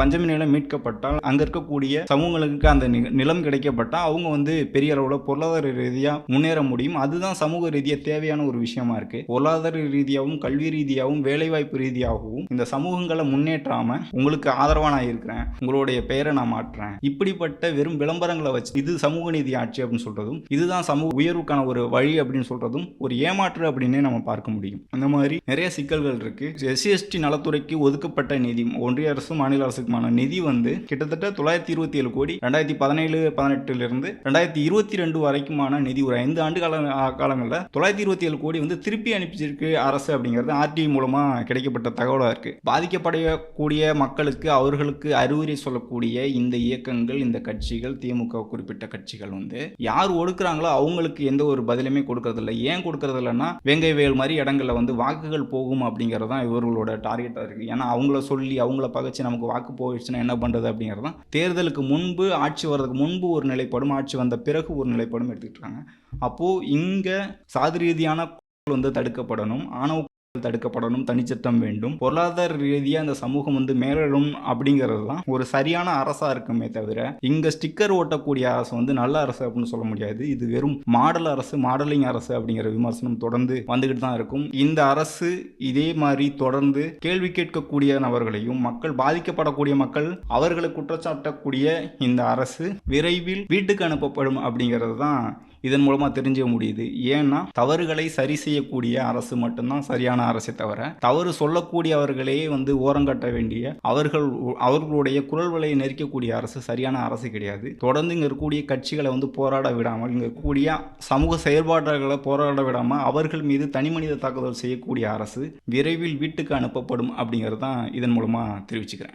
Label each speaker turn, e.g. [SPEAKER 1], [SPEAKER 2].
[SPEAKER 1] பஞ்சமி நிலம் மீட்கப்பட்டால் அங்க இருக்கக்கூடிய சமூகங்களுக்கு அந்த நி- நிலம் கிடைக்கப்பட்டால் அவங்க வந்து பெரிய அளவில் பொருளாதார ரீதியாக முன்னேற முடியும். அதுதான் சமூக ரீதியாக தேவையான ஒரு விஷயமா இருக்கு. பொருளாதார ரீதியாகவும் கல்வி ரீதியாகவும் வேலைவாய்ப்பு ரீதியாகவும் இந்த சமூகங்களை முன்னேற்றாம உங்களுக்கு ஆதரவான நான் இருக்கிறேன். உங்களுடைய பெயரை நான் மாற்றுறேன். இப்படிப்பட்ட வெறும் விளம்பரங்களை வச்சு இது சமூக நீதி ஆட்சி அப்படின்னு சொல்றதும் இதுதான் சமூக உயர்வுக்கான ஒரு வழி அப்படின்னு சொல்றதும் ஒரு ஏமாற்று அப்படின்னே நம்ம பார்க்க முடியும். அந்த மாதிரி நிறைய சிக்கல்கள் இருக்கு. எஸ்சி எஸ்டி நலத்துறைக்கு ஒதுக்கப்பட்ட நிதி ஒன்றிய அரசு மாநில திட்டத்துக்குமான நிதி வந்து கிட்டத்தட்ட தொள்ளாயிரத்தி இருபத்தி ஏழு கோடி ரெண்டாயிரத்தி பதினேழு பதினெட்டுலேருந்து ரெண்டாயிரத்தி இருபத்தி ரெண்டு வரைக்குமான நிதி ஒரு ஐந்து ஆண்டு கால காலங்களில் தொள்ளாயிரத்தி இருபத்தி ஏழு கோடி வந்து திருப்பி அனுப்பிச்சிருக்கு அரசு அப்படிங்கிறது ஆர்டி மூலமாக கிடைக்கப்பட்ட தகவலாக இருக்குது பாதிக்கப்படக்கூடிய மக்களுக்கு அவர்களுக்கு அறிவுரை சொல்லக்கூடிய இந்த இயக்கங்கள் இந்த கட்சிகள் திமுக குறிப்பிட்ட கட்சிகள் வந்து யார் ஒடுக்குறாங்களோ அவங்களுக்கு எந்த ஒரு பதிலுமே கொடுக்கறதில்ல. ஏன் கொடுக்கறதில்லன்னா வேங்கை வேல் மாதிரி இடங்களில் வந்து வாக்குகள் போகும் அப்படிங்கிறது தான் இவர்களோட டார்கெட்டாக இருக்குது ஏன்னா அவங்கள சொல்லி அவங்கள பகச்சு நமக்கு வாக்கு போயிடுச்சுன்னா என்ன பண்ணுறது அப்படிங்கிறது தான் தேர்தலுக்கு முன்பு ஆட்சி வர்றதுக்கு முன்பு ஒரு நிலைப்படும் ஆட்சி வந்த பிறகு ஒரு நிலைப்படும் எடுத்துக்கிட்டு இருக்காங்க. அப்போது இங்கே சாதி ரீதியான வந்து தடுக்கப்படணும். ஆணவ தடுக்கப்படணும் தனிச்சட்டம் வேண்டும். பொருளாதார ரீதியாக இந்த சமூகம் வந்து மேலும் அப்படிங்கிறது தான் ஒரு சரியான அரசாக இருக்குமே தவிர இங்கே ஸ்டிக்கர் ஓட்டக்கூடிய அரசு வந்து நல்ல அரசு அப்படின்னு சொல்ல முடியாது. இது வெறும் மாடல் அரசு மாடலிங் அரசு அப்படிங்கிற விமர்சனம் தொடர்ந்து வந்துகிட்டு தான் இருக்கும். இந்த அரசு இதே மாதிரி தொடர்ந்து கேள்வி கேட்கக்கூடிய நபர்களையும் மக்கள் பாதிக்கப்படக்கூடிய மக்கள் அவர்களை குற்றச்சாட்டக்கூடிய இந்த அரசு விரைவில் வீட்டுக்கு அனுப்பப்படும் அப்படிங்கிறது தான் இதன் மூலமா தெரிஞ்சுக்க முடியுது. ஏன்னா தவறுகளை சரி செய்யக்கூடிய அரசு மட்டும்தான் சரியான அரசை தவிர தவறு சொல்லக்கூடியவர்களே வந்து ஓரங்கட்ட வேண்டிய அவர்கள் அவர்களுடைய குரல் விலையை நெரிக்கக்கூடிய அரசு சரியான அரசு கிடையாது. தொடர்ந்து இங்க இருக்கக்கூடிய கட்சிகளை வந்து போராட விடாமல் இங்க இருக்கக்கூடிய சமூக செயல்பாடுகளை போராட விடாமல் அவர்கள் மீது தனி மனித தாக்குதல் செய்யக்கூடிய அரசு விரைவில் வீட்டுக்கு அனுப்பப்படும் அப்படிங்கிறது தான் இதன் மூலமா தெரிவிச்சுக்கிறேன்.